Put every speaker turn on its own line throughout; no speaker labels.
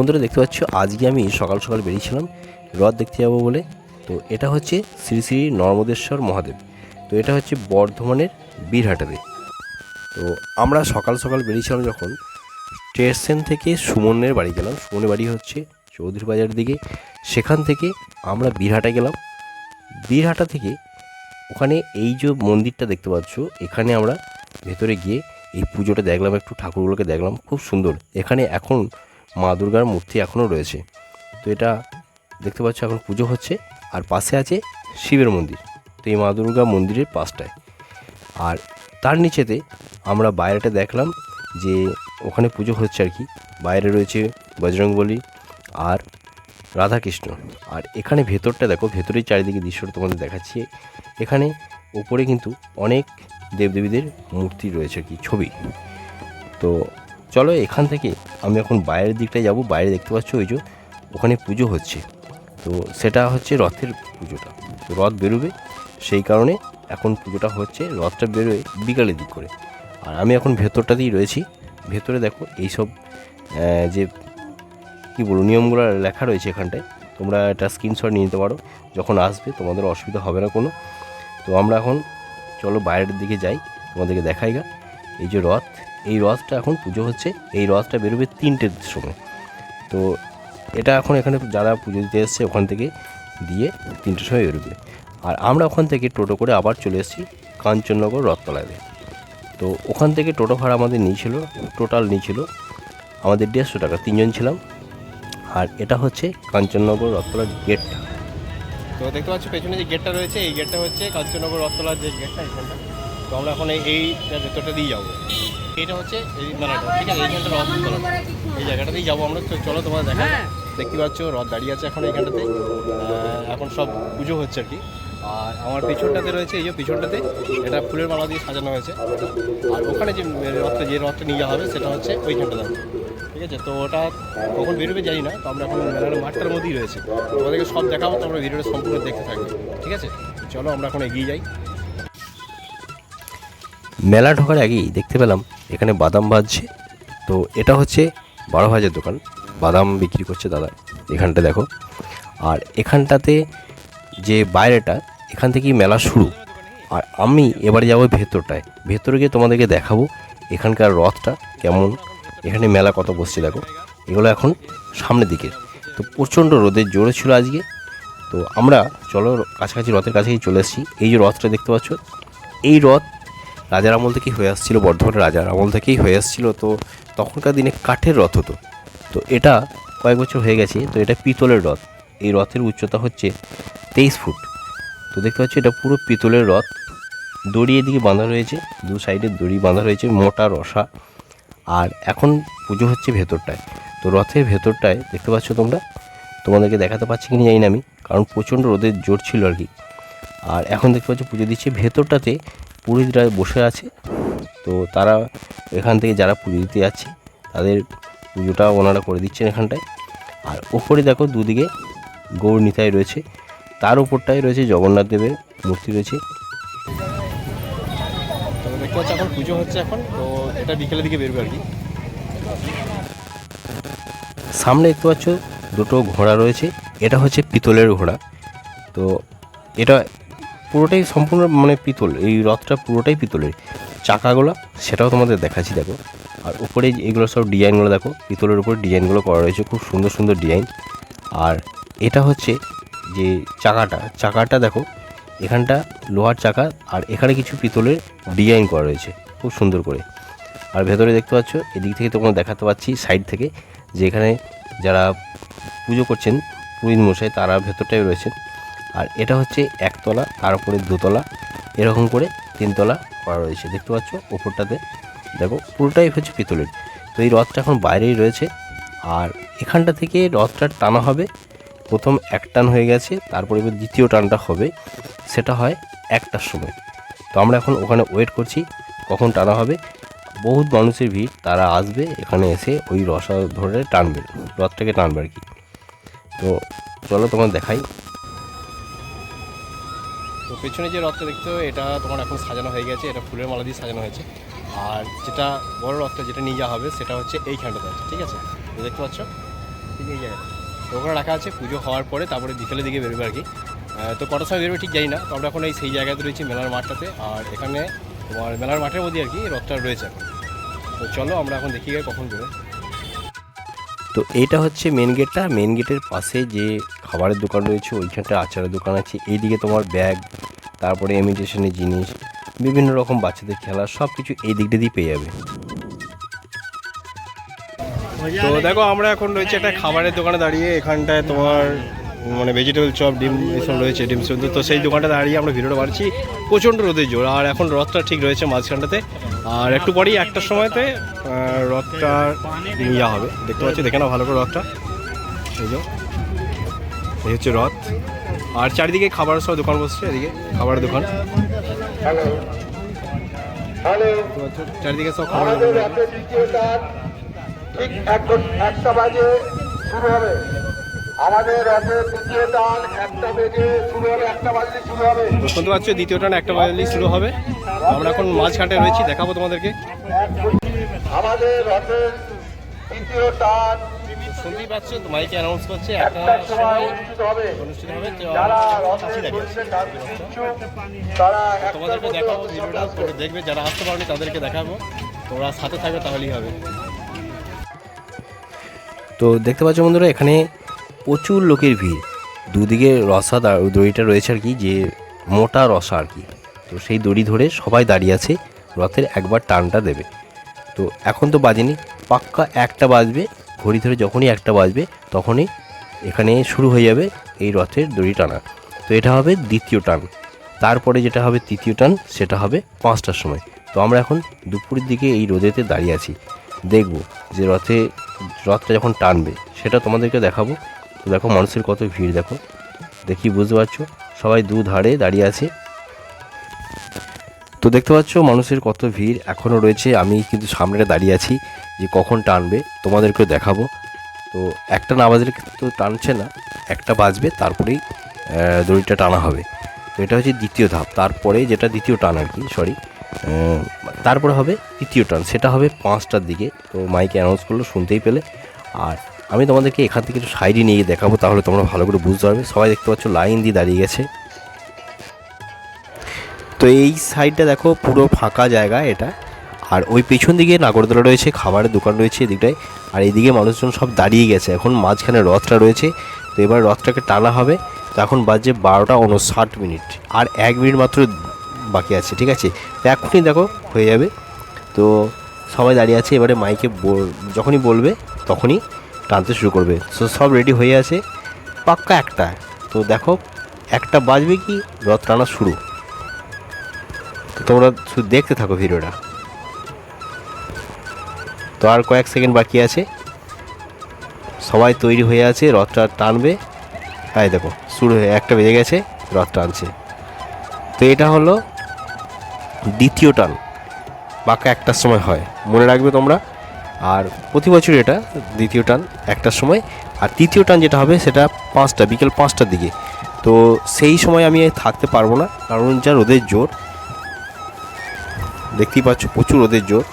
বন্ধুরা দেখতে পাচ্ছ, আজকে আমি সকাল সকাল বেরিয়েছিলাম রথ দেখতে যাব বলে। তো এটা হচ্ছে শ্রী শ্রী নর্মদেশ্বর মহাদেব। তো এটা হচ্ছে বর্ধমানের বীরহাটাতে তো আমরা সকাল সকাল বেরিয়েছিলাম যখন স্টেশন থেকে সুমনের বাড়ি গেলাম। সুমনের বাড়ি হচ্ছে চৌধুরী বাজারের দিকে। সেখান থেকে আমরা বীরহাটা গেলাম। বীরহাটা থেকে ওখানে এই যে মন্দিরটা দেখতে পাচ্ছ, এখানে আমরা ভেতরে গিয়ে এই পুজোটা দেখলাম, একটু ঠাকুরগুলোকে দেখলাম। খুব সুন্দর। এখানে এখন মা দুর্গার মূর্তি এখনও রয়েছে। তো এটা দেখতে পাচ্ছ এখন পুজো হচ্ছে আর পাশে আছে শিবের মন্দির। তো এই মা দুর্গা মন্দিরের পাশটায়। আর তার নিচেতে আমরা বাইরেটা দেখলাম যে ওখানে পুজো হচ্ছে আর কি। বাইরে রয়েছে বজরংবলী আর রাধাকৃষ্ণ। আর এখানে ভেতরটা দেখো, ভেতরের চারিদিকে দৃশ্যটা তোমাদের দেখাচ্ছি। এখানে ওপরে কিন্তু অনেক দেবদেবীদের মূর্তি রয়েছে আর কি, ছবি। তো চলো এখান থেকে আমি এখন বাইরের দিকটায় যাব। বাইরে দেখতে পাচ্ছ ওই যে ওখানে পুজো হচ্ছে। তো সেটা হচ্ছে রথের পুজোটা। রথ বেরোবে, সেই কারণে এখন পুজোটা হচ্ছে। রথটা বেরোয় বিকালের দিক করে। আর আমি এখন ভেতরটাতেই রয়েছি। ভেতরে দেখো এইসব যে কী বলব, নিয়মগুলো লেখা রয়েছে এখানটায়। তোমরা এটা স্ক্রিনশট নিয়ে নিতে পারো। যখন আসবে তোমাদের অসুবিধা হবে না কোনো। তো আমরা এখন, চলো বাইরের দিকে যাই। তোমাদেরকে দেখাই গা। এই যে রথ এই রথটা এখন পুজো হচ্ছে, এই রথটা বেরোবে তিনটের সময়। তো এটা এখন এখানে যারা পুজো দিতে এসছে ওখান থেকে দিয়ে তিনটের সময় বেরোবে। আর আমরা ওখান থেকে টোটো করে আবার চলে এসেছি কাঞ্চননগর রথতলায় তো ওখান থেকে টোটো ভাড়া আমাদের নিয়েছিল, টোটাল নিয়েছিল আমাদের দেড়শো টাকা, তিনজন ছিলাম। আর এটা হচ্ছে কাঞ্চননগর রথতলার গেটটা।
তো দেখতে পাচ্ছ পেছনে যে গেটটা রয়েছে, এই গেটটা হচ্ছে কাঞ্চননগর রথতলার যে গেটটা, এখানটা। তো আমরা এখন এই ভেতরটা দিয়ে যাব। এইটা হচ্ছে এই মেলাটা ঠিক আছে? এইখানটা রথতলা এই জায়গাটা দিয়ে যাব আমরা। তো চলো তোমার দেখা দেখতে পাচ্ছ রথ দাঁড়িয়ে আছে এখন এইখানটাতে। এখন সব পুজো হচ্ছে আর কি। আর আমার পিছনটাতে রয়েছে এই যে পিছনটাতে এটা ফুলের মালা দিয়ে সাজানো হয়েছে। আর ওখানে যে রথটা যে রথটা নিয়ে যাওয়া হবে সেটা হচ্ছে ওইখানটাতে। ঠিক আছে? তো ওটা কখন বেরোবে জানি না তো আমরা এখন মেলার মাঠটার মধ্যেই রয়েছে। তোমাদেরকে সব দেখাবো তোমরা ভিডিওটা সম্পূর্ণ দেখতে থাকবে। ঠিক আছে? চলো আমরা এখন এগিয়ে যাই।
মেলা ঢোকার আগেই দেখতে পেলাম এখানে বাদাম ভাজছে। তো এটা হচ্ছে বারো ভাজার দোকান। বাদাম বিক্রি করছে দাদা। এখানটা দেখো। আর এখানটাতে যে বাইরেটা, এখান থেকেই মেলা শুরু। আর আমি এবারে যাব ভেতরটায়। ভেতরে গিয়ে তোমাদেরকে দেখাবো এখানকার রথটা কেমন। এখানে মেলা কত বসছে দেখো। এগুলো এখন সামনের দিকে। তো প্রচণ্ড রোদের জোরে ছিল আজকে। তো আমরা চলো কাছাকাছি রথের কাছেই চলে এসেছি। এই যে রথটা দেখতে পাচ্ছ, এই রথ রাজার আমল থেকেই হয়ে আসছিল বর্ধমানের রাজার আমল থেকেই হয়ে আসছিল, তো তখনকার দিনে কাঠের রথ হতো। তো এটা কয়েক বছর হয়ে গেছে, তো এটা পিতলের রথ। এই রথের উচ্চতা হচ্ছে তেইশ ফুট। তো দেখতে পাচ্ছ, এটা পুরো পিতলের রথ। দড়ি এদিকে বাঁধা রয়েছে, দু সাইডে দড়ি বাঁধা রয়েছে, মোটা রসা। আর এখন পুজো হচ্ছে ভেতরটায়। তো রথের ভেতরটায় দেখতে পাচ্ছ তোমরা? তোমাদেরকে দেখাতে পারছি কি জানি না আমি, কারণ প্রচণ্ড রোদের জোর ছিল আর কি। আর এখন দেখতে পাচ্ছ, পুজো দিচ্ছে ভেতরটাতে পুরোহিতরা বসে আছে। তো তারা এখান থেকে যারা পুজো দিতে যাচ্ছে তাদের পুজোটা ওনারা করে দিচ্ছেন এখানটায়। আর ওপরে দেখো দুদিকে গৌর নিতাই রয়েছে। তার উপরটায় রয়েছে জগন্নাথ দেবের মূর্তি রয়েছে।
দেখতে পাচ্ছ এখন পুজো হচ্ছে এখন তো এটা বিকেলের দিকে বেরোবে আর কি।
সামনে দেখতে পাচ্ছ দুটো ঘোড়া রয়েছে। এটা হচ্ছে পিতলের ঘোড়া। তো এটা পুরোটাই সম্পূর্ণ মানে পিতল এই রথটা পুরোটাই পিতলের। চাকাগুলো সেটাও তোমাদের দেখাচ্ছি, দেখো। আর উপরে এইগুলো সব ডিজাইনগুলো দেখো, পিতলের উপর ডিজাইনগুলো করা রয়েছে, খুব সুন্দর সুন্দর ডিজাইন আর এটা হচ্ছে যে চাকাটা চাকাটা দেখো, এখানটা লোহার চাকা, আর এখানে কিছু পিতলের ডিজাইন করা রয়েছে, খুব সুন্দর করে। আর ভেতরে দেখতে পাচ্ছ, এদিক থেকে তোমরা দেখাতে পাচ্ছি সাইড থেকে, যে এখানে যারা পুজো করছেন, পুরোহিত মশাই, তারা ভেতরটাই রয়েছেন। আর এটা হচ্ছে একতলা, তার উপরে দুতলা, এরকম করে তিনতলা করা রয়েছে। দেখতে পাচ্ছ ওপরটাতে, দেখো, পুরোটাই হচ্ছে পিতলের। তো এই রথটা এখন বাইরেই রয়েছে। আর এখানটা থেকে রথটা টানা হবে। প্রথম এক টান হয়ে গেছে, তারপরে এবার দ্বিতীয় টানটা হবে। সেটা হয় একটার সময়। তো আমরা এখন ওখানে ওয়েট করছি, কখন টানা হবে। বহুত মানুষের ভিড়, তারা আসবে, এখানে এসে ওই রসা ধরে টানবে। রথটাকে টানবে আর কি। তো চলো তোমার দেখাই।
পেছনে যে রথটা দেখতে এটা তোমার এখন সাজানো হয়ে গেছে, এটা ফুলের মালা দিয়ে সাজানো হয়েছে। আর যেটা বড় রথটা যেটা নিয়ে যাওয়া হবে, সেটা হচ্ছে এইখানটাতে আছে, ঠিক আছে? দেখতে পাচ্ছ? ঠিক এই জায়গাটা ওখানে রাখা আছে, পুজো হওয়ার পরে তারপরে বিকেলের দিকে বেরোবে আর কি। তো কটার সময় বেরোবে ঠিক জানি না, তো আমরা এখন এই সেই জায়গাতে রয়েছি, মেলার মাঠটাতে। আর এখানে তোমার মেলার মাঠের মধ্যে আর কি রথটা রয়েছে এখন। তো চলো আমরা এখন দেখি কখন বেরোয়।
তো এটা হচ্ছে মেন গেটটা মেন গেটের পাশে যে খাবারের দোকান রয়েছে ওইখানটা আচারের দোকান আছে। এইদিকে তোমার ব্যাগ তারপরে ইমিটেশনের জিনিস, বিভিন্ন রকম বাচ্চাদের খেলা সব কিছু এই দিকটা দিয়ে পেয়ে যাবে।
তো দেখো, আমরা এখন রয়েছে একটা খাবারের দোকানে দাঁড়িয়ে। এখানটায় তোমার মানে ভেজিটেবল চপ ডিম এসব রয়েছে, ডিম সেদ্ধ। তো সেই দোকানটা দাঁড়িয়ে আমরা ভিডিওটা বাড়ছি প্রচণ্ড রোদের জোর। আর এখন রথটা ঠিক রয়েছে মাঝখানটাতে। আর একটু পরেই একটার সময়তে রথটা ইয়া হবে। দেখতে পাচ্ছি, দেখে না ভালো করে রথটা। এই যে। এই হচ্ছে রথ। আর চারিদিকে খাবারের সব দোকান বসছে, এদিকে খাবারের দোকান। চারিদিকে সব
টান ঠিক এক একটা বাজে, শুরু হবে। আমাদের রাতের দ্বিতীয় টান একটা বেজে শুরু হবে একটা বাজে শুরু হবে।
শুনতে পাচ্ছ দ্বিতীয় টান একটা বাজলেই শুরু হবে। আমরা এখন মাঝখানটায় রয়েছি দেখাবো তোমাদেরকে।
আমাদের রাতের দ্বিতীয় টান।
শুনতেই পাচ্ছ মাইকে অ্যানাউন্স করছে একটা
সময় অনুষ্ঠিত হবে।
অনুষ্ঠিত
যারা তারা
তোমাদেরকে দেখাবো ভিডিওটা দেখবে যারা আসতে পারবে তাদেরকে দেখাবো। তোমরা সাথে থাকবে তাহলেই হবে।
তো দেখতে পাচ্ছ বন্ধুরা এখানে প্রচুর লোকের ভিড়। দুদিকে রসা দড়িটা রয়েছে আর কি, যে মোটা রসা আর কি। তো সেই দড়ি ধরে সবাই দাঁড়িয়ে আছে, রথের একবার টানটা দেবে। তো এখন তো বাজেনি, পাক্কা একটা বাজবে, ঘড়ি ধরে যখনই একটা বাজবে, তখনই এখানে শুরু হয়ে যাবে এই রথের দড়ি টানা। তো এটা হবে দ্বিতীয় টান। তারপরে যেটা হবে তৃতীয় টান, সেটা হবে পাঁচটার সময়। তো আমরা এখন দুপুরের দিকে এই রোদেতে দাঁড়িয়ে আছি। দেখব যে রথে রথটা যখন টানবে, সেটা তোমাদেরকে দেখাবো। তো দেখো মানুষের কত ভিড়, দেখো। দেখি, বুঝতে পারছ? সবাই দু ধারে দাঁড়িয়ে আছে। তো দেখতে পাচ্ছ মানুষের কত ভিড়। এখনও রয়েছে, আমি কিন্তু সামনে দাঁড়িয়ে আছি যে কখন টানবে, তোমাদেরকেও দেখাবো। তো একটা না বাজলে তো টানছে না, একটা বাজবে, তারপরেই দড়িটা টানা হবে। তো এটা হচ্ছে দ্বিতীয় ধাপ। তারপরে যেটা দ্বিতীয় টান আর কি সরি তারপরে হবে তৃতীয় টান। সেটা হবে পাঁচটার দিকে। তো মাইকে অ্যানাউন্স করল, শুনতেই পেলে। আর আমি তোমাদেরকে এখান থেকে একটু সাইডে নিয়ে দেখাবো, তাহলে তোমরা ভালো করে বুঝতে পারবে। সবাই দেখতে পাচ্ছ লাইন দিয়ে দাঁড়িয়ে গেছে। তো এই সাইডটা দেখো, পুরো ফাঁকা জায়গা এটা। আর ওই পেছন দিকে নাগরদোলা রয়েছে, খাবারের দোকান রয়েছে এদিকটায়। আর এইদিকে মানুষজন সব দাঁড়িয়ে গেছে। এখন মাঝখানে রথটা রয়েছে। তো এবার রথটাকে টানা হবে। তো এখন বাজে বারোটা উনষাট মিনিট। আর এক মিনিট মাত্র বাকি আছে, ঠিক আছে? তো এখনই দেখো, হয়ে যাবে। তো সবাই দাঁড়িয়ে আছে, এবারে মাইকে যখনই বলবে, তখনই টানতে শুরু করবে। তো সব রেডি হয়ে আছে। পাক্কা একটা। তো দেখো, একটা বাজবে কি? রথ টানা শুরু। তো তোমরা শুধু দেখতে থাকো ভিডিওটা। তো আর কয়েক সেকেন্ড বাকি আছে। সবাই তৈরি হয়ে আছে, রথটা টানবে। তাই দেখো, শুরু হয়ে, একটা বেজে গেছে, রথ টানছে। তো এটা হলো দ্বিতীয় টান। বাঁকা একটার সময় হয়। মনে রাখবে তোমরা। আর প্রতি বছর এটা দ্বিতীয় টান একটার সময়। আর তৃতীয় টান যেটা হবে সেটা পাঁচটা, বিকেল পাঁচটার দিকে। তো সেই সময় আমি থাকতে পারব না, কারণ যা রোদের জোর, দেখতেই পাচ্ছ প্রচুর রোদের জোর।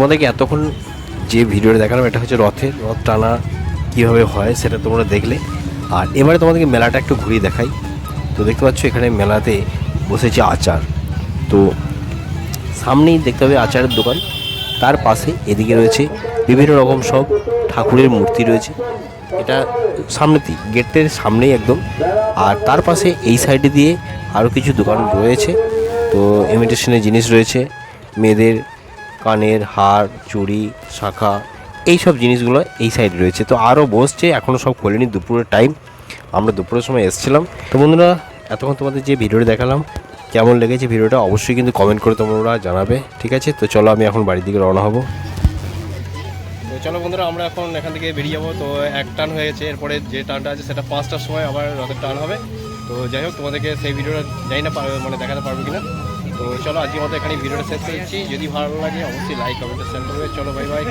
তোমাদেরকে এতক্ষণ যে ভিডিওটা দেখালাম, এটা হচ্ছে রথের। রথ টানা কীভাবে হয় সেটা তোমরা দেখলে। আর এবারে তোমাদেরকে মেলাটা একটু ঘুরিয়ে দেখাই। তো দেখতে পাচ্ছ, এখানে মেলাতে বসেছে আচার। তো সামনেই দেখতে হবে আচারের দোকান। তার পাশে এদিকে রয়েছে বিভিন্ন রকম সব ঠাকুরের মূর্তি রয়েছে। এটা সামনেতেই গেটের সামনেই একদম। আর তার পাশে এই সাইডে দিয়ে আরও কিছু দোকান রয়েছে। তো ইমিটেশনের জিনিস রয়েছে। মেয়েদের কানের হার চুড়ি, শাখা এই সব জিনিসগুলো এই সাইডে রয়েছে। তো আরও বসছে এখনও সব খোলেনি, দুপুরের টাইম আমরা দুপুরের সময় এসেছিলাম। তো বন্ধুরা, এতক্ষণ তোমাদের যে ভিডিওটা দেখালাম, কেমন লেগেছে ভিডিওটা অবশ্যই কিন্তু কমেন্ট করে তোমরা জানাবে, ঠিক আছে? তো চলো আমি এখন বাড়ির দিকে রওনা হব।
তো চলো বন্ধুরা, আমরা এখন এখান থেকে বেরিয়ে যাব। তো এক টান হয়ে গেছে, এরপরে যে টানটা আছে সেটা পাঁচটার সময় আবার রথের টান হবে। তো যাই হোক, তোমাদেরকে সেই ভিডিওটা জানি না মানে দেখাতে পারব কিনা। তো চলো আজকের মতো এখানে ভিডিওটা শেষ করছি। যদি ভালো লাগে, অবশ্যই লাইক কমেন্ট সেন্ড করবে। চলো বাই বাই